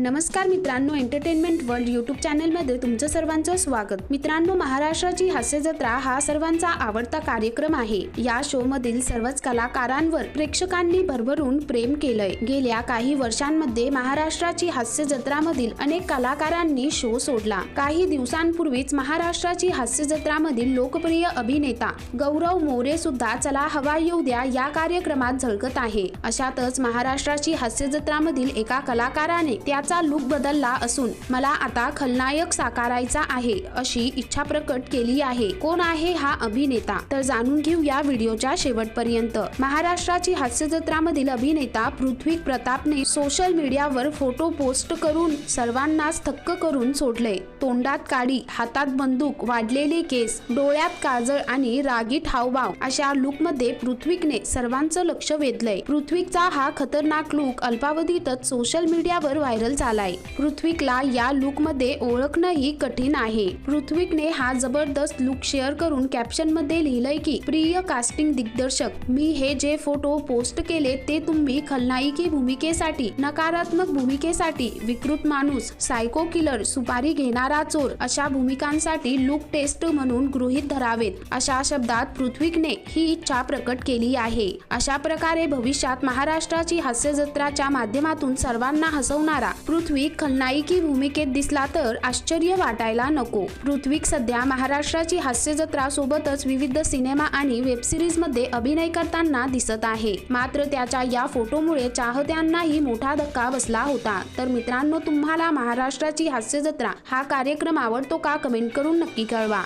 नमस्कार मित्रांनो entertainment world YouTube चॅनलमध्ये तुमचं सर्वांचं स्वागत. मित्रांनो महाराष्ट्राची हास्य जत्रा हा सर्वांचा आवडता कार्यक्रम आहे. या शो मधील सर्वच कलाकारांवर प्रेक्षकांनी भरभरून प्रेम केलंय. गेल्या काही वर्षांमध्ये महाराष्ट्राची हास्य जत्रामधील अनेक कलाकारांनी शो सोडला. काही दिवसांपूर्वीच महाराष्ट्राची हास्य जत्रामधील लोकप्रिय अभिनेता गौरव मोरे सुद्धा चला हवा येऊ द्या या कार्यक्रमात झळकत आहे. अशातच महाराष्ट्राची हास्य जत्रामधील एका कलाकाराने त्याचा लुक बदलला असून मला आता खलनायक साकारायचा आहे अशी इच्छा प्रकट केली आहे. कोण आहे हा अभिनेता? तर जाणून घेऊ या व्हिडिओच्या शेवटपर्यंत. महाराष्ट्राची हास्य जत्रामधील अभिनेता पृथ्वी प्रतापने सोशल मीडियावर फोटो पोस्ट करून सर्वांनाच थक्क करून सोडले. तोंडात काडी हातात बंदूक वाढलेले केस डोळ्यात काजळ आणि रागीट हावभाव अशा लुकमध्ये पृथ्वीकने सर्वांचं लक्ष वेधलंय. पृथ्वीचा हा खतरनाक लुक अल्पावधीतच सोशल मीडियावर व्हायरल झालाय पृथ्वीकला या लुकमध्ये ओळखणंही कठीण आहे. पृथ्वीकने हा जबरदस्त लुक शेअर करून कॅप्शनमध्ये लिहिलंय की प्रिय कास्टिंग दिग्दर्शक मी हे जे फोटो पोस्ट केले ते तुम्ही खलनायकी भूमिकेसाठी नकारात्मक भूमिकेसाठी विकृत माणूस सायको किलर सुपारी घेणारा चोर अशा भूमिकांसाठी लुक टेस्ट म्हणून गृहीत धरावेत. अशा शब्दात पृथ्वीकने ही इच्छा प्रकट केली आहे. अशा प्रकारे भविष्यात महाराष्ट्राची हास्य जत्राच्या माध्यमातून सर्वांना हसवणारा पृथ्वी खलनायकी भूमिकेत दिसला तर आश्चर्य वाटायला नको. पृथ्वीक सध्या महाराष्ट्राची हास्य जत्रा सोबतच विविध सिनेमा आणि वेबमध्ये अभिनय करताना दिसत आहे. मात्र त्याच्या या फोटोमुळे चाहत्यांनाही मोठा धक्का बसला होता. तर मित्रांनो तुम्हाला महाराष्ट्राची हास्य जत्रा हा कार्यक्रम आवडतो का? कमेंट करून नक्की कळवा.